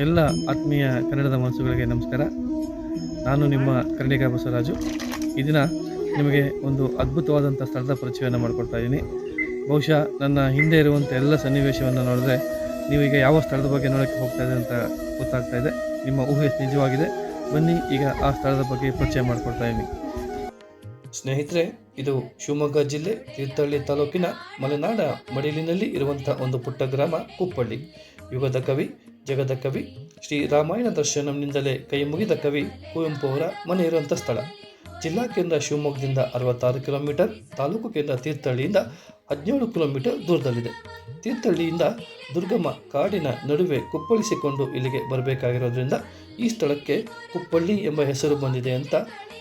ಎಲ್ಲ ಆತ್ಮೀಯ ಕನ್ನಡದ ಮನಸ್ಸುಗಳಿಗೆ ನಮಸ್ಕಾರ. ನಾನು ನಿಮ್ಮ ಕರ್ಣಿಕ ಬಸವರಾಜು. ಈ ದಿನ ನಿಮಗೆ ಒಂದು ಅದ್ಭುತವಾದಂಥ ಸ್ಥಳದ ಪರಿಚಯವನ್ನು ಮಾಡಿಕೊಡ್ತಾ ಇದ್ದೀನಿ. ಬಹುಶಃ ನನ್ನ ಹಿಂದೆ ಇರುವಂಥ ಎಲ್ಲ ಸನ್ನಿವೇಶವನ್ನು ನೋಡಿದ್ರೆ ಈಗ ಯಾವ ಸ್ಥಳದ ಬಗ್ಗೆ ನೋಡೋಕ್ಕೆ ಹೋಗ್ತಾ ಇದೆ ಅಂತ ಗೊತ್ತಾಗ್ತಾ ಇದೆ. ನಿಮ್ಮ ಊಹೆ ನಿಜವಾಗಿದೆ. ಬನ್ನಿ ಈಗ ಆ ಸ್ಥಳದ ಬಗ್ಗೆ ಪರಿಚಯ ಮಾಡಿಕೊಡ್ತಾ ಇದ್ದೀನಿ. ಸ್ನೇಹಿತರೆ, ಇದು ಶಿವಮೊಗ್ಗ ಜಿಲ್ಲೆ ತೀರ್ಥಹಳ್ಳಿ ತಾಲೂಕಿನ ಮಲೆನಾಡ ಮಡಿಲಿನಲ್ಲಿ ಇರುವಂಥ ಒಂದು ಪುಟ್ಟ ಗ್ರಾಮ ಕುಪ್ಪಳ್ಳಿ ಯುಗದ ಕವಿ ಜಗದ ಕವಿ ಶ್ರೀ ರಾಮಾಯಣ ದರ್ಶನಂನಿಂದಲೇ ಕೈ ಮುಗಿದ ಕವಿ ಕುವೆಂಪು ಅವರ ಮನೆ ಇರುವಂಥ ಸ್ಥಳ. ಜಿಲ್ಲಾ ಕೇಂದ್ರ ಶಿವಮೊಗ್ಗದಿಂದ ಅರವತ್ತಾರು ಕಿಲೋಮೀಟರ್, ತಾಲೂಕು ಕೇಂದ್ರ ತೀರ್ಥಹಳ್ಳಿಯಿಂದ ಹದಿನೇಳು ಕಿಲೋಮೀಟರ್ ದೂರದಲ್ಲಿದೆ. ತೀರ್ಥಹಳ್ಳಿಯಿಂದ ದುರ್ಗಮ ಕಾಡಿನ ನಡುವೆ ಕುಪ್ಪಳಿಸಿಕೊಂಡು ಇಲ್ಲಿಗೆ ಬರಬೇಕಾಗಿರೋದ್ರಿಂದ ಈ ಸ್ಥಳಕ್ಕೆ ಕುಪ್ಪಳ್ಳಿ ಎಂಬ ಹೆಸರು ಬಂದಿದೆ ಅಂತ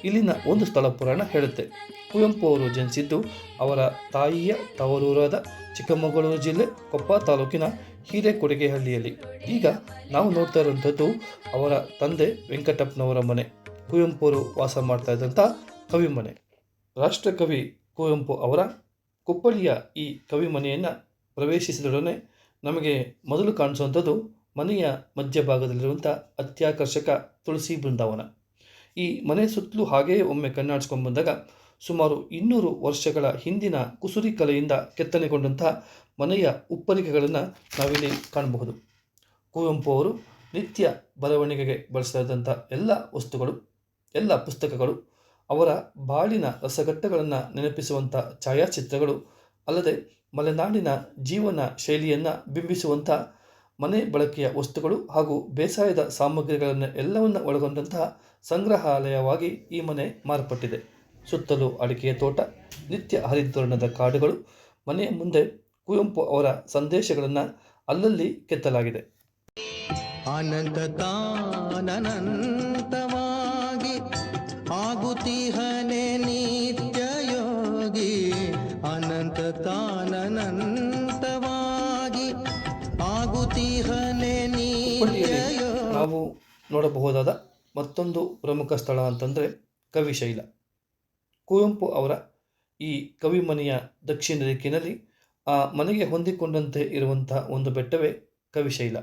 ಇಲ್ಲಿನ ಒಂದು ಸ್ಥಳ ಪುರಾಣ ಹೇಳುತ್ತೆ. ಕುವೆಂಪು ಅವರು ಜನಿಸಿದ್ದು ಅವರ ತಾಯಿಯ ತವರೂರಾದ ಚಿಕ್ಕಮಗಳೂರು ಜಿಲ್ಲೆ ಕೊಪ್ಪ ತಾಲೂಕಿನ ಹಿರೇಕೊಡಿಗೆಹಳ್ಳಿಯಲ್ಲಿ. ಈಗ ನಾವು ನೋಡ್ತಾ ಇರುವಂಥದ್ದು ಅವರ ತಂದೆ ವೆಂಕಟಪ್ಪನವರ ಮನೆ. ಕುವೆಂಪು ಅವರು ವಾಸ ಮಾಡ್ತಾ ಇದ್ದಂಥ ಕವಿಮನೆ ರಾಷ್ಟ್ರಕವಿ ಕುವೆಂಪು ಅವರ ಕುಪ್ಪಳಿಯ ಈ ಕವಿ ಮನೆಯನ್ನು ಪ್ರವೇಶಿಸಿದೊಡನೆ ನಮಗೆ ಮೊದಲು ಕಾಣಿಸುವಂಥದ್ದು ಮನೆಯ ಮಧ್ಯಭಾಗದಲ್ಲಿರುವಂಥ ಅತ್ಯಾಕರ್ಷಕ ತುಳಸಿ ಬೃಂದಾವನ. ಈ ಮನೆ ಸುತ್ತಲೂ ಹಾಗೆಯೇ ಒಮ್ಮೆ ಕಣ್ಣಾಡಿಸ್ಕೊಂಡು ಬಂದಾಗ ಸುಮಾರು ಇನ್ನೂರು ವರ್ಷಗಳ ಹಿಂದಿನ ಕುಸುರಿ ಕಲೆಯಿಂದ ಕೆತ್ತನೆಗೊಂಡಂತಹ ಮನೆಯ ಉಪ್ಪರಿಕೆಗಳನ್ನು ನಾವಿಲ್ಲಿ ಕಾಣಬಹುದು. ಕುವೆಂಪು ಅವರು ನಿತ್ಯ ಬರವಣಿಗೆಗೆ ಬಳಸ್ತಾ ಇದ್ದಂಥ ಎಲ್ಲ ವಸ್ತುಗಳು ಎಲ್ಲ ಪುಸ್ತಕಗಳು ಅವರ ಬಾಳಿನ ರಸಘಟ್ಟಗಳನ್ನು ನೆನಪಿಸುವಂಥ ಛಾಯಾಚಿತ್ರಗಳು, ಅಲ್ಲದೆ ಮಲೆನಾಡಿನ ಜೀವನ ಶೈಲಿಯನ್ನು ಬಿಂಬಿಸುವಂಥ ಮನೆ ಬಳಕೆಯ ವಸ್ತುಗಳು ಹಾಗೂ ಬೇಸಾಯದ ಸಾಮಗ್ರಿಗಳನ್ನು ಎಲ್ಲವನ್ನು ಒಳಗೊಂಡಂತಹ ಸಂಗ್ರಹಾಲಯವಾಗಿ ಈ ಮನೆ ಮಾರ್ಪಟ್ಟಿದೆ. ಸುತ್ತಲೂ ಅಡಿಕೆಯ ತೋಟ, ನಿತ್ಯ ಹರಿದ್ವರ್ಣದ ಕಾಡುಗಳು ಮನೆಯ ಮುಂದೆ ಕುವೆಂಪು ಅವರ ಸಂದೇಶಗಳನ್ನು ಅಲ್ಲಲ್ಲಿ ಕೆತ್ತಲಾಗಿದೆ. ಅನಂತ ಆಗುತ್ತಿಹನೆ ನಿತ್ಯ ಯೋಗಿ ಅನಂತ ತಾನನಂತವಾಗಿ ಆಗುತ್ತಿಹನೆ ನಿತ್ಯ ನಾವು ನೋಡಬಹುದಾದ ಮತ್ತೊಂದು ಪ್ರಮುಖ ಸ್ಥಳ ಅಂತಂದರೆ ಕವಿಶೈಲ. ಕುವೆಂಪು ಅವರ ಈ ಕವಿಮನೆಯ ದಕ್ಷಿಣ ದಿಕ್ಕಿನಲ್ಲಿ ಆ ಮನೆಗೆ ಹೊಂದಿಕೊಂಡಂತೆ ಇರುವಂತಹ ಒಂದು ಬೆಟ್ಟವೇ ಕವಿಶೈಲ.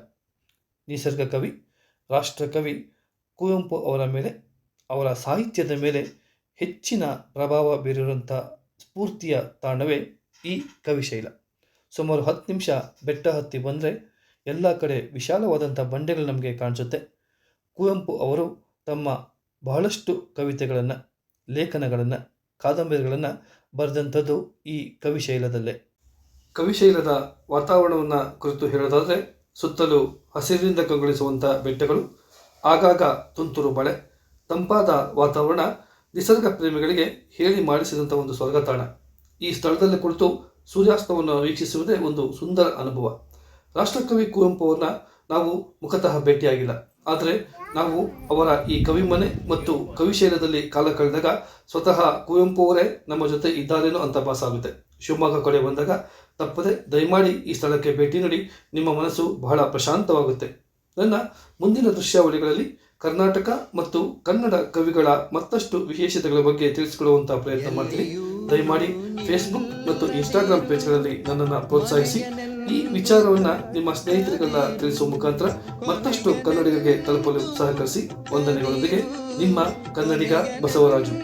ನಿಸರ್ಗ ಕವಿ ರಾಷ್ಟ್ರಕವಿ ಕುವೆಂಪು ಅವರ ಮೇಲೆ ಅವರ ಸಾಹಿತ್ಯದ ಮೇಲೆ ಹೆಚ್ಚಿನ ಪ್ರಭಾವ ಬೀರಿರುವಂಥ ಸ್ಫೂರ್ತಿಯ ತಾಣವೇ ಈ ಕವಿಶೈಲ. ಸುಮಾರು ಹತ್ತು ನಿಮಿಷ ಬೆಟ್ಟ ಹತ್ತಿ ಬಂದರೆ ಎಲ್ಲ ಕಡೆ ವಿಶಾಲವಾದಂಥ ಬಂಡೆಗಳು ನಮಗೆ ಕಾಣಿಸುತ್ತೆ. ಕುವೆಂಪು ಅವರು ತಮ್ಮ ಬಹಳಷ್ಟು ಕವಿತೆಗಳನ್ನು, ಲೇಖನಗಳನ್ನು, ಕಾದಂಬರಿಗಳನ್ನು ಬರೆದಂಥದ್ದು ಈ ಕವಿಶೈಲದಲ್ಲೇ. ಕವಿಶೈಲದ ವಾತಾವರಣವನ್ನು ಕುರಿತು ಹೇಳೋದಾದರೆ ಸುತ್ತಲೂ ಹಸಿರಿನಿಂದ ಕಂಗೊಳಿಸುವಂಥ ಬೆಟ್ಟಗಳು, ಆಗಾಗ ತುಂತುರು ಮಳೆ ತಂಪಾದ ವಾತಾವರಣ ನಿಸರ್ಗ ಪ್ರೇಮಿಗಳಿಗೆ ಹೇಳಿ ಮಾಡಿಸಿದಂಥ ಒಂದು ಸ್ವರ್ಗ ತಾಣ ಈ ಸ್ಥಳದಲ್ಲಿ ಕುಳಿತು ಸೂರ್ಯಾಸ್ತವನ್ನು ವೀಕ್ಷಿಸುವುದೇ ಒಂದು ಸುಂದರ ಅನುಭವ. ರಾಷ್ಟ್ರಕವಿ ಕುವೆಂಪು ಅವರನ್ನ ನಾವು ಮುಖತಃ ಭೇಟಿಯಾಗಿಲ್ಲ. ಆದರೆ ನಾವು ಅವರ ಈ ಕವಿಮನೆ ಮತ್ತು ಕವಿಶೈಲದಲ್ಲಿ ಕಾಲ ಕಳೆದಾಗ ಸ್ವತಃ ಕುವೆಂಪು ಅವರೇ ನಮ್ಮ ಜೊತೆ ಇದ್ದಾರೇನೋ ಅಂತ ಭಾಸ ಆಗುತ್ತೆ ಶಿವಮೊಗ್ಗ ಕಡೆ ಬಂದಾಗ ತಪ್ಪದೆ ದಯಮಾಡಿ ಈ ಸ್ಥಳಕ್ಕೆ ಭೇಟಿ ನೀಡಿ ನಿಮ್ಮ ಮನಸ್ಸು ಬಹಳ ಪ್ರಶಾಂತವಾಗುತ್ತೆ. ನನ್ನ ಮುಂದಿನ ದೃಶ್ಯಾವಳಿಗಳಲ್ಲಿ ಕರ್ನಾಟಕ ಮತ್ತು ಕನ್ನಡ ಕವಿಗಳ ಮತ್ತಷ್ಟು ವಿಶೇಷತೆಗಳ ಬಗ್ಗೆ ತಿಳಿಸಿಕೊಳ್ಳುವಂತಹ ಪ್ರಯತ್ನ ಮಾಡ್ತೀನಿ. ದಯಮಾಡಿ ಫೇಸ್ಬುಕ್ ಮತ್ತು ಇನ್ಸ್ಟಾಗ್ರಾಮ್ ಪೇಜ್ಗಳಲ್ಲಿ ನನ್ನನ್ನು ಪ್ರೋತ್ಸಾಹಿಸಿ. ಈ ವಿಚಾರವನ್ನು ನಿಮ್ಮ ಸ್ನೇಹಿತರಿಗೆಲ್ಲ ತಿಳಿಸುವ ಮುಖಾಂತರ ಮತ್ತಷ್ಟು ಕನ್ನಡಿಗರಿಗೆ ತಲುಪಲು ಸಹಕರಿಸಿ. ವಂದನೆಗಳೊಂದಿಗೆ ನಿಮ್ಮ ಕನ್ನಡಿಗ ಬಸವರಾಜು.